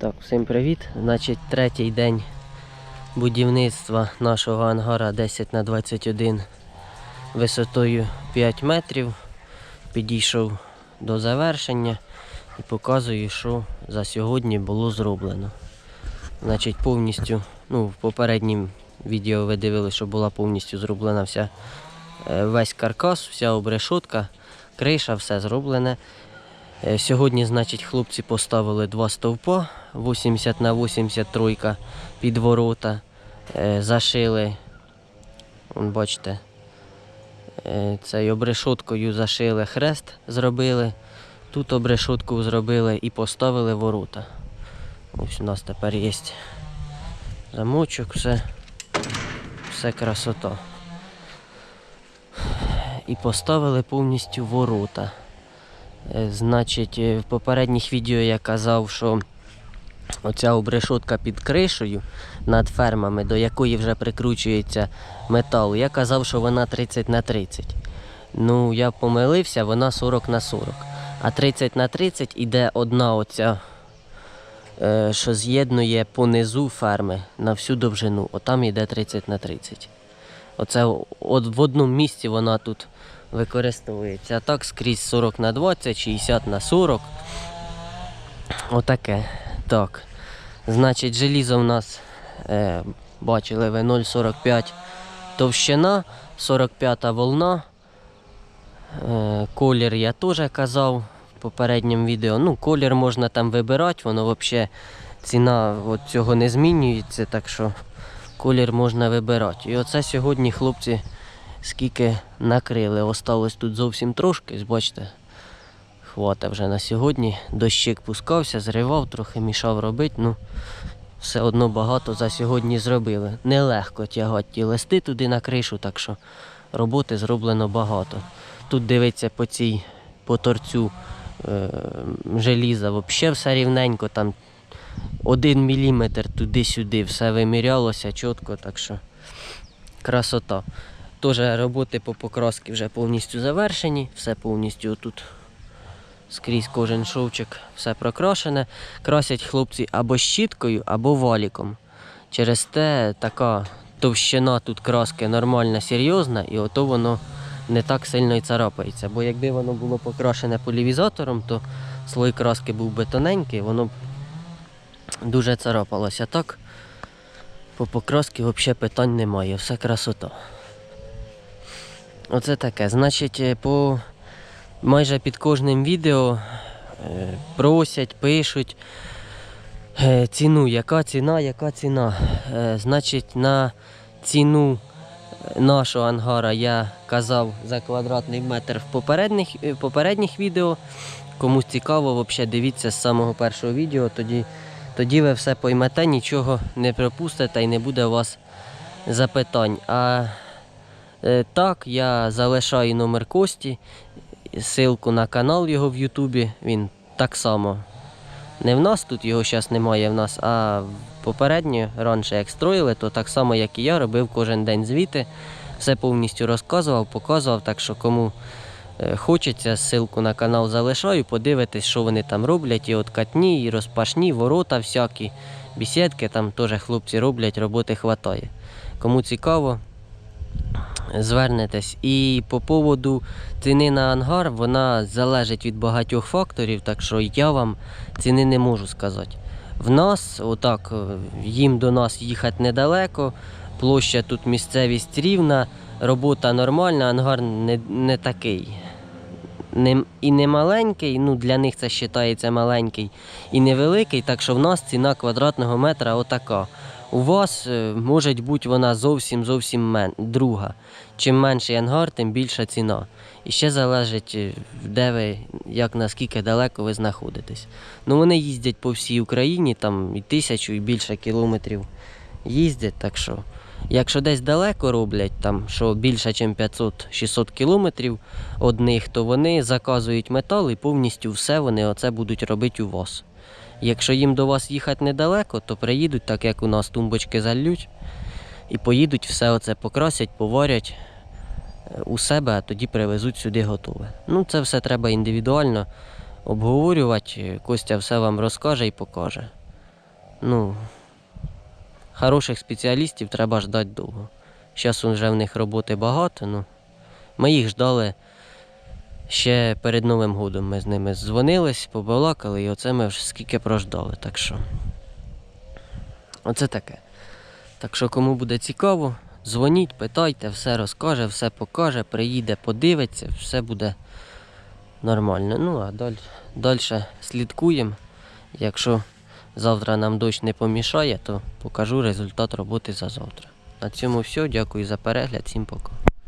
Так, всім привіт. Значить, третій день будівництва нашого ангара 10 на 21 висотою 5 метрів. Підійшов до завершення і показую, що за сьогодні було зроблено. Значить, повністю, ну, в попереднім відео ви дивилися, що була повністю зроблена вся е, весь каркас, вся обрешотка, криша, все зроблене. Е, Сьогодні, значить, хлопці поставили два стовпа 80 на 83 під ворота. Е, Зашили, вон бачите, е, цей обрешоткою зашили хрест, зробили. Тут обрешотку зробили і поставили ворота. Ось у нас тепер є замочок, все, все красота. І поставили повністю ворота. Е, Значить, е, в попередніх відео я казав, що оця обрешотка під кришею над фермами, до якої вже прикручується метал, я казав, що вона 30 на 30. Ну, я помилився, вона 40 на 40. А 30 на 30 іде одна оця, е, що з'єднує понизу ферми на всю довжину. Отам йде 30 на 30. Оце от в одному місці вона тут використовується. А так скрізь 40 на 20, 60 на 40. Отаке. Так. Значить, желізо в нас, е, бачили ви 0,45 товщина, 45 волна. Е, колір я теж казав в попередньому відео. Ну, колір можна там вибирати, воно взагалі ціна от цього не змінюється, так що колір можна вибирати. І оце сьогодні хлопці скільки накрили. Осталось тут зовсім трошки, бачите. Хвата вже на сьогодні. Дощик пускався, зривав, трохи мішав робити. Ну, все одно багато за сьогодні зробили. Нелегко тягати ті листи туди на кришу, так що роботи зроблено багато. Тут дивиться по цій по торцю е, желіза, взагалі все рівненько, там один міліметр туди-сюди, все вимірялося чітко, так що красота. Теж роботи по покрасці вже повністю завершені, все повністю тут скрізь кожен шовчик, все прокрашене. Красять хлопці або щіткою, або валіком. Через те така товщина тут краски нормальна, серйозна, і ото воно не так сильно і царапається. Бо якби воно було покрашене полівізатором, то слой краски був би тоненький, воно б дуже царапалося. Так по покрасці взагалі питань немає, все красота. Оце таке. Значить, е, по майже під кожним відео е, просять, пишуть е, ціну, яка ціна, яка ціна. Значить, на ціну нашого ангара я казав за квадратний метр в попередніх, попередніх відео. Комусь цікаво, взагалі дивіться з самого першого відео, тоді, тоді ви все поймете, нічого не пропустите і не буде у вас запитань. А Е, Так, я залишаю номер Кості, ссылку на канал його в Ютубі. Він так само. Не в нас тут його зараз немає в нас, а попередньо, раніше як строїли, то так само, як і я, робив кожен день звіти. Все повністю розказував, показував, так що кому хочеться, ссылку на канал залишаю, подивитись, що вони там роблять, і откатні, і розпашні, ворота всякі, бесідки там теж хлопці роблять, роботи хватає. Кому цікаво, звернетесь. І по поводу ціни на ангар, вона залежить від багатьох факторів, так що я вам ціни не можу сказати. В нас, отак, е, їм до нас їхати недалеко, площа тут місцевість рівна, робота нормальна, ангар не, не такий. Не, і не маленький, ну для них це вважається маленький, і невеликий, так що в нас ціна квадратного метра отака. У вас е, може бути вона зовсім зовсім мен, друга. Чим менший ангар, тим більша ціна. І ще залежить, е, де ви, як наскільки далеко ви знаходитесь. Ну вони їздять по всій Україні, там і тисячу, і більше кілометрів їздять. Так що, якщо десь далеко роблять, там що більше, ніж 500-600 кілометрів одних, то вони заказують метал і повністю все вони оце будуть робити у вас. Якщо їм до вас їхати недалеко, то приїдуть, так як у нас тумбочки залють, і поїдуть, все оце покрасять, поварять е, у себе, а тоді привезуть сюди готове. Ну, це все треба індивідуально обговорювати. Костя все вам розкаже і покаже. ну, хороших спеціалістів треба ждати довго. Зараз вже в них роботи багато, ну, ми їх ждали ще перед Новим годом. Ми з ними дзвонились, побалакали, і оце ми вже скільки прождали. Так що. Оце таке. Так що, кому буде цікаво, дзвоніть, питайте, все розкаже, все покаже, приїде, подивиться, все буде нормально. Ну а далі, слідкуємо. Якщо завтра нам дощ не помішає, то покажу результат роботи за завтра. На цьому все. Дякую за перегляд. Всім пока.